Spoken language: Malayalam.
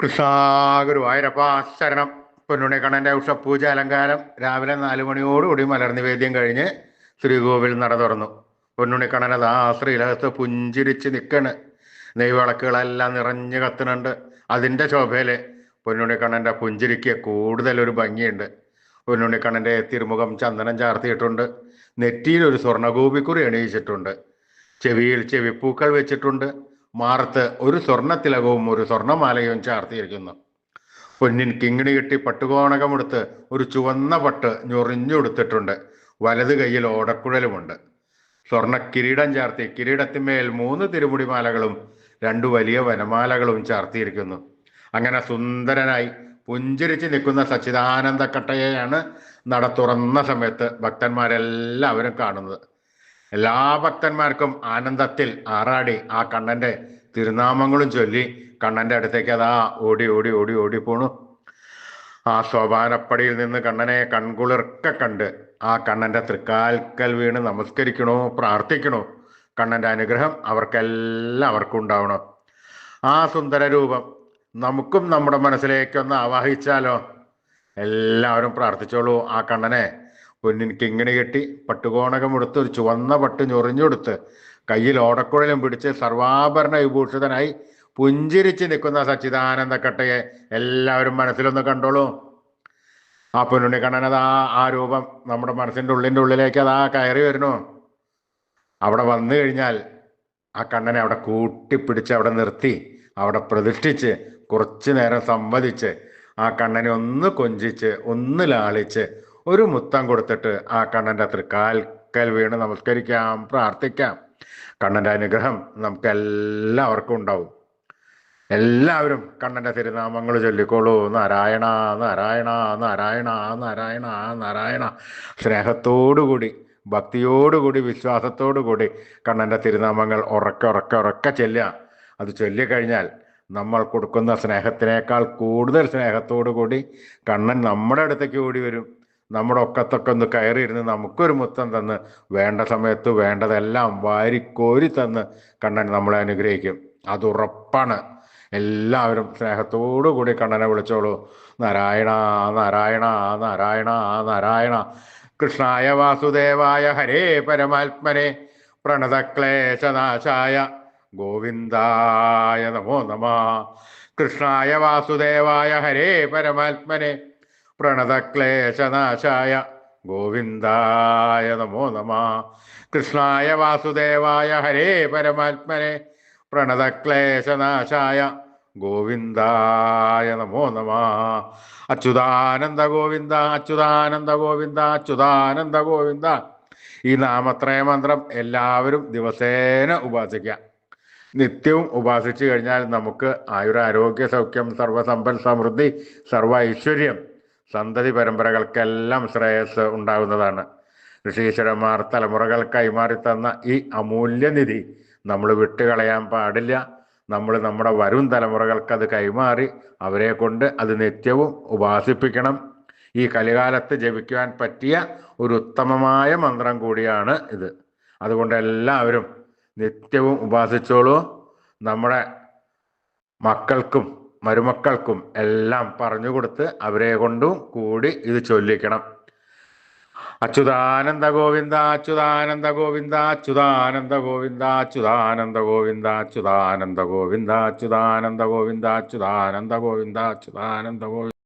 കൃഷ്ണാഗുരുവായൂരപ്പ ശരണം പൊന്നുണിക്കണ്ണന്റെ ഉഷപൂജ അലങ്കാരം രാവിലെ നാല് മണിയോടുകൂടി മലർനിവേദ്യം കഴിഞ്ഞ് ശ്രീകോവിൽ നട തുറന്നു. പൊന്നുണിക്കണ്ണനെ ആ ശ്രീലകത്ത് പുഞ്ചിരിച്ച് നിൽക്കണ് നെയ്വിളക്കുകളെല്ലാം നിറഞ്ഞു കത്തുന്നുണ്ട്. അതിന്റെ ശോഭയിൽ പൊന്നുണിക്കണ്ണന്റെ പുഞ്ചിരിക്ക് കൂടുതൽ ഒരു ഭംഗിയുണ്ട്. പൊന്നുണിക്കണ്ണന്റെ തിരുമുഖം ചന്ദനം ചാർത്തിയിട്ടുണ്ട്. നെറ്റിയിൽ ഒരു സ്വർണഗോപിക്കുറി അണിയിച്ചിട്ടുണ്ട് ചെവിയിൽ ചെവിപ്പൂക്കൾ വെച്ചിട്ടുണ്ട്. മാറത്ത് ഒരു സ്വർണത്തിലകവും ഒരു സ്വർണമാലയും ചാർത്തിയിരിക്കുന്നു. പൊന്നിൻ കിങ്ങിണി കെട്ടി പട്ടുകോണകമെടുത്ത് ഒരു ചുവന്ന പട്ട് ഞൊറിഞ്ഞുടുത്തിട്ടുണ്ട്. വലത് കൈയിൽ ഓടക്കുഴലുമുണ്ട്. സ്വർണ കിരീടം ചാർത്തി കിരീടത്തിന്മേൽ മൂന്ന് തിരുമുടിമാലകളും രണ്ടു വലിയ വനമാലകളും ചാർത്തിയിരിക്കുന്നു. അങ്ങനെ സുന്ദരനായി പുഞ്ചിരിച്ച് നിൽക്കുന്ന സച്ചിദാനന്ദ കട്ടയെയാണ് നട തുറന്ന സമയത്ത് ഭക്തന്മാരെല്ലാവരും കാണുന്നത്. എല്ലാ ഭക്തന്മാർക്കും ആനന്ദത്തിൽ ആറാടി ആ കണ്ണന്റെ തിരുനാമങ്ങളും ചൊല്ലി കണ്ണന്റെ അടുത്തേക്ക് അതാ ഓടി ഓടി ഓടി ഓടി പോണു. ആ സോപാനപ്പടിയിൽ നിന്ന് കണ്ണനെ കൺകുളിർക്ക കണ്ട് ആ കണ്ണന്റെ തൃക്കാൽക്കൽ വീണ് നമസ്കരിക്കണോ പ്രാർത്ഥിക്കണോ? കണ്ണന്റെ അനുഗ്രഹം അവർക്കെല്ലാവർക്കും ഉണ്ടാവണം ആ സുന്ദര രൂപം നമുക്കും നമ്മുടെ മനസ്സിലേക്കൊന്ന് ആവാഹിച്ചാലോ? എല്ലാവരും പ്രാർത്ഥിച്ചോളൂ ആ കണ്ണനെ. പൊന്നിൻ കിങ്ങിണി കെട്ടി പട്ടുകോണകമെടുത്ത് ഒരു ചുവന്ന പട്ട് ഞൊറിഞ്ഞെടുത്ത് കയ്യിൽ ഓടക്കുഴലും പിടിച്ച് സർവാഭരണ വിഭൂഷിതനായി പുഞ്ചിരിച്ച് നിൽക്കുന്ന സച്ചിദാനന്ദ കട്ടയെ എല്ലാവരും മനസ്സിലൊന്ന് കണ്ടോളൂ. ആ പൊന്നുണ്ണി കണ്ണനതാ ആ രൂപം നമ്മുടെ മനസ്സിന്റെ ഉള്ളിന്റെ ഉള്ളിലേക്ക് അതാ കയറി വരുന്നു. അവിടെ വന്നു കഴിഞ്ഞാൽ ആ കണ്ണനെ അവിടെ കൂട്ടിപ്പിടിച്ച് അവിടെ നിർത്തി അവിടെ പ്രതിഷ്ഠിച്ച് കുറച്ചു നേരം സംവദിച്ച് ആ കണ്ണനെ ഒന്ന് കൊഞ്ചിച്ച് ഒന്ന് ലാളിച്ച് ഒരു മുത്തം കൊടുത്തിട്ട് ആ കണ്ണന്റെ തൃക്കാൽക്കൽ വീണ് നമസ്കരിക്കാം പ്രാർത്ഥിക്കാം. കണ്ണന്റെ അനുഗ്രഹം നമുക്ക് എല്ലാവർക്കും ഉണ്ടാവും. എല്ലാവരും കണ്ണന്റെ തിരുനാമങ്ങൾ ചൊല്ലിക്കോളൂ. നാരായണ നാരായണ നാരായണ നാരായണ നാരായണ. സ്നേഹത്തോടുകൂടി ഭക്തിയോടുകൂടി വിശ്വാസത്തോടുകൂടി കണ്ണന്റെ തിരുനാമങ്ങൾ ഉറക്കെ ഉറക്കെ ഉറക്കെ ചെല്ലുക. അത് ചൊല്ലിക്കഴിഞ്ഞാൽ നമ്മൾ കൊടുക്കുന്ന സ്നേഹത്തിനേക്കാൾ കൂടുതൽ സ്നേഹത്തോടു കൂടി കണ്ണൻ നമ്മുടെ അടുത്തേക്ക് ഓടി വരും. നമ്മുടെ ഒക്കത്തൊക്കെ ഒന്ന് കയറിയിരുന്ന് നമുക്കൊരു മുത്തം തന്ന് വേണ്ട സമയത്ത് വേണ്ടതെല്ലാം വാരിക്കോരി തന്ന് കണ്ണൻ നമ്മളെ അനുഗ്രഹിക്കും. അത് ഉറപ്പാണ്. എല്ലാവരും സ്നേഹത്തോടു കൂടി കണ്ണനെ വിളിച്ചോളൂ. നാരായണ നാരായണ നാരായണ നാരായണ. കൃഷ്ണായ വാസുദേവായ ഹരേ പരമാത്മനെ. പ്രണതക്ലേശനാശായ ഗോവിന്ദായ നമോ നമ. കൃഷ്ണായ വാസുദേവായ ഹരേ പരമാത്മനെ. പ്രണതക്ലേശനാശായ. ഗോവിന്ദായ നമോ നമ. കൃഷ്ണായ വാസുദേവായ ഹരേ പരമാത്മനെ. പ്രണതക്ലേശനാശായ. ഗോവിന്ദായ നമോ നമ. അച്യുതാനന്ദ ഗോവിന്ദ അച്യുതാനന്ദ ഗോവിന്ദ അച്യുതാനന്ദ ഗോവിന്ദ. ഈ നാമത്രയ മന്ത്രം എല്ലാവരും ദിവസേന ഉപാസിക്കാം നിത്യവും ഉപാസിച്ചു കഴിഞ്ഞാൽ നമുക്ക് ആയുരാരോഗ്യ സൗഖ്യം സർവസമ്പൽ സമൃദ്ധി സർവ ഐശ്വര്യം സന്തതി പരമ്പരകൾക്കെല്ലാം ശ്രേയസ് ഉണ്ടാകുന്നതാണ്. ഋഷീശ്വരന്മാർ തലമുറകൾ കൈമാറി തന്ന ഈ അമൂല്യനിധി നമ്മൾ വിട്ടുകളയാൻ പാടില്ല. നമ്മൾ നമ്മുടെ വരും തലമുറകൾക്ക് അത് കൈമാറി അവരെ കൊണ്ട് അത് നിത്യവും ഉപാസിപ്പിക്കണം. ഈ കലികാലത്ത് ജപിക്കുവാൻ പറ്റിയ ഒരു ഉത്തമമായ മന്ത്രം കൂടിയാണ് ഇത്. അതുകൊണ്ട് എല്ലാവരും നിത്യവും ഉപാസിച്ചോളൂ. നമ്മുടെ മക്കൾക്കും മരുമക്കൾക്കും എല്ലാം പറഞ്ഞു കൊടുത്ത് അവരെ കൊണ്ടും കൂടി ഇത് ചൊല്ലിക്കണം. അച്യുതാനന്ദ ഗോവിന്ദ അച്യുതാനന്ദ ഗോവിന്ദ അച്യുതാനന്ദ ഗോവിന്ദ അച്യുതാനന്ദ ഗോവിന്ദ അച്യുതാനന്ദ ഗോവിന്ദ അച്യുതാനന്ദ ഗോവിന്ദ അച്യുതാനന്ദ ഗോവിന്ദ അച്യുതാനന്ദ ഗോവിന്ദ.